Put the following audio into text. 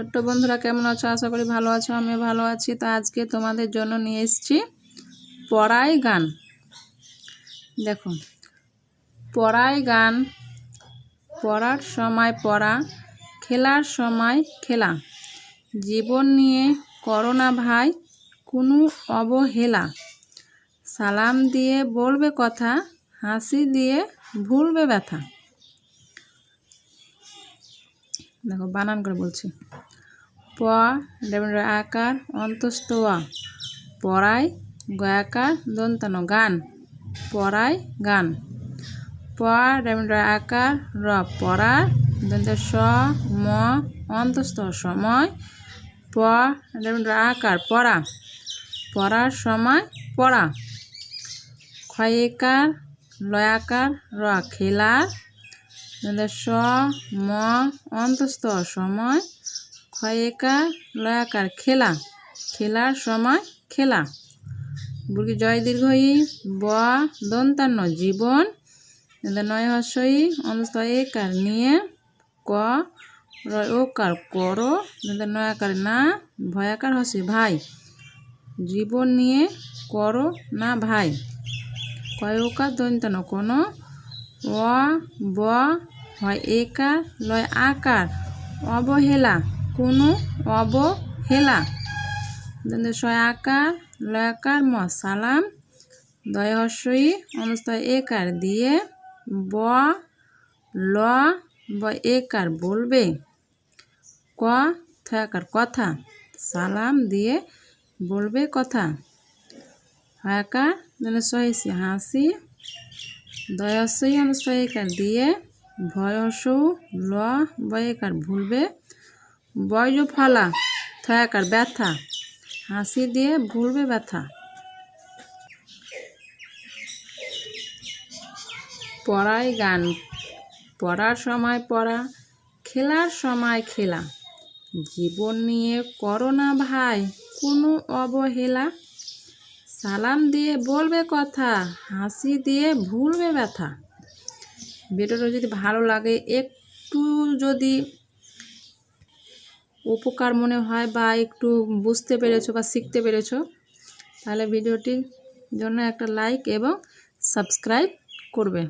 ছোট্ট বন্ধুরা, কেমন আছো? আশা করি ভালো আছো আমি ভালো আছি। তো আজকে তোমাদের জন্য নিয়ে এসেছি পড়াই গান। দেখো পড়াই গান, পড়ার সময় পড়া, খেলার সময় খেলা। জীবন নিয়ে করোনা ভাই, কোনো অবহেলা। সালাম দিয়ে বলবে কথা, হাসি দিয়ে ভুলবে ব্যথা। দেখো, বানান করে বলছি। প আকার অন্তস্থ পড়াই গয়াকার দন্তান গান। পড়াই গান। প ডেবল আকার, র পড়া দন্ত স, ম অন্তস্থ সময়। প ডেবল আকার পড়া পড়ার সময় পড়া ক্ষয়কার লয়াকার র খেলার। স, ম অন্তস্থ সময়। ক্ষয়কার লয়াকার খেলা? খেলার সময় খেলা। বুর্গি জয় দীর্ঘ ই ব দন্তান্ন জীবন। নয় হস্যই অন্তস্থ একার নিয়ে ক ওকার করো নয়াকার না ভয়াকার হসি ভাই। জীবন নিয়ে করো না ভাই। কয়কার দন্তান্ন কোনো? অ, ব, হয় একার লয় আকার। অবহেলা। কোনো অবহেলা। ছয় আকার লয়াকার ম সালাম। দয় একার দিয়ে ব, ল, ব একার বলবে। ক থয়াকার কথা। সালাম দিয়ে বলবে কথা। হয়াকার সহিসি হাসি। দয়াশই অনুসয়কার দিয়ে ভয়সৌ ল বয়কার ভুলবে বয়জ ফলা থয়াকার ব্যথা। হাসি দিয়ে ভুলবে ব্যথা। পড়াই গান, পড়ার সময় পড়া, খেলার সময় খেলা। জীবন নিয়ে করোনা ভাই, কোনো অবহেলা। সালাম দিয়ে বলবে কথা, হাসি দিয়ে ভুলবে ব্যথা। ভিডিওটা যদি ভালো লাগে, একটু যদি উপকার মনে হয় বা একটু বুঝতে পেরেছ বা শিখতে পেরেছ, তাহলে ভিডিওটির জন্য একটা লাইক এবং সাবস্ক্রাইব করবে।